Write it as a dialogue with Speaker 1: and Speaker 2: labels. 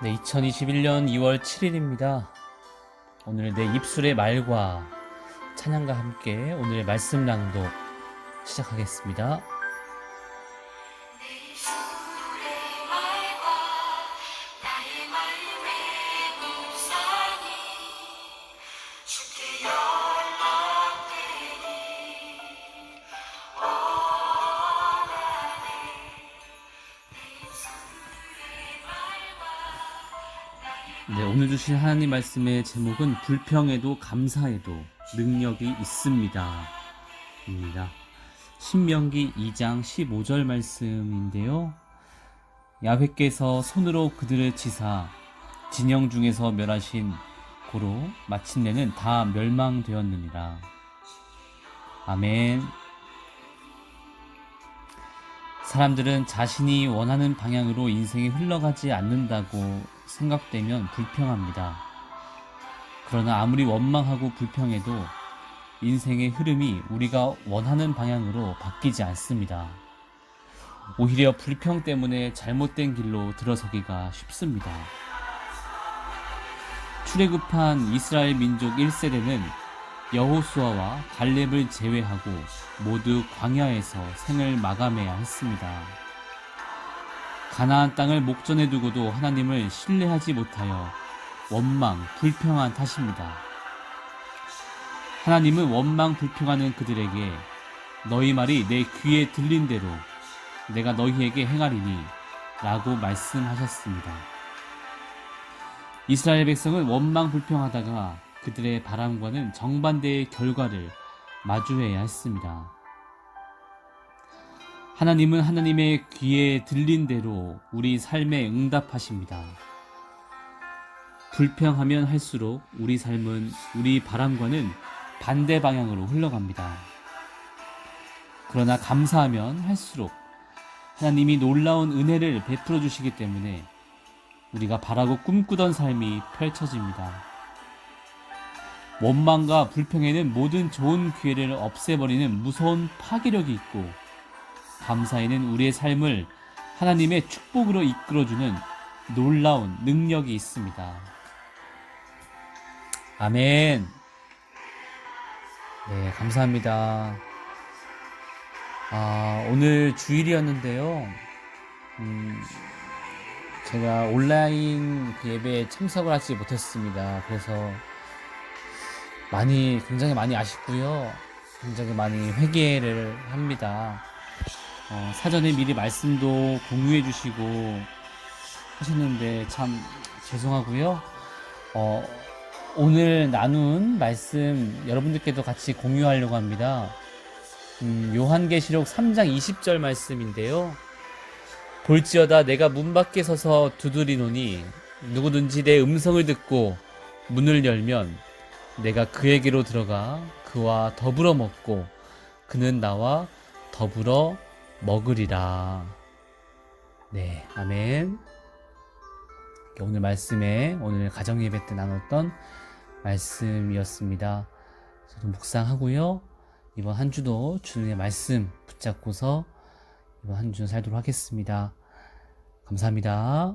Speaker 1: 네, 2021년 2월 7일입니다. 오늘 내 입술의 말과 찬양과 함께 오늘의 말씀 낭독 시작하겠습니다. 네, 오늘 주신 하나님 말씀의 제목은 불평에도 감사에도 능력이 있습니다. 입니다. 신명기 2장 15절 말씀인데요. 야훼께서 손으로 그들을 치사 진영 중에서 멸하신 고로 마침내는 다 멸망되었느니라. 아멘. 사람들은 자신이 원하는 방향으로 인생이 흘러가지 않는다고 생각되면 불평합니다. 그러나 아무리 원망하고 불평해도 인생의 흐름이 우리가 원하는 방향으로 바뀌지 않습니다. 오히려 불평 때문에 잘못된 길로 들어서기가 쉽습니다. 출애굽한 이스라엘 민족 1세대는 여호수아와 갈렙을 제외하고 모두 광야에서 생을 마감해야 했습니다. 가나안 땅을 목전에 두고도 하나님을 신뢰하지 못하여 원망, 불평한 탓입니다. 하나님은 원망, 불평하는 그들에게 너희 말이 내 귀에 들린 대로 내가 너희에게 행하리니 라고 말씀하셨습니다. 이스라엘 백성은 원망, 불평하다가 그들의 바람과는 정반대의 결과를 마주해야 했습니다. 하나님은 하나님의 귀에 들린 대로 우리 삶에 응답하십니다. 불평하면 할수록 우리 삶은 우리 바람과는 반대 방향으로 흘러갑니다. 그러나 감사하면 할수록 하나님이 놀라운 은혜를 베풀어 주시기 때문에 우리가 바라고 꿈꾸던 삶이 펼쳐집니다. 원망과 불평에는 모든 좋은 기회를 없애버리는 무서운 파괴력이 있고 감사에는 우리의 삶을 하나님의 축복으로 이끌어주는 놀라운 능력이 있습니다. 아멘. 네, 감사합니다. 아, 오늘 주일이었는데요. 음, 제가 온라인 그 예배에 참석을 하지 못했습니다. 그래서 많이, 굉장히 많이 아쉽고요. 굉장히 많이 회개를 합니다. 어, 사전에 미리 말씀도 공유해 주시고 하셨는데 참 죄송하고요. 어, 오늘 나눈 말씀 여러분들께도 같이 공유하려고 합니다. 음, 요한계시록 3장 20절 말씀인데요. 볼지어다 내가 문 밖에 서서 두드리노니 누구든지 내 음성을 듣고 문을 열면 내가 그에게로 들어가 그와 더불어 먹고 그는 나와 더불어 먹으리라. 네, 아멘. 오늘 말씀에 오늘 가정 예배 때 나눴던 말씀이었습니다. 저도 묵상하고요. 이번 한 주도 주님의 말씀 붙잡고서 이번 한 주 살도록 하겠습니다. 감사합니다.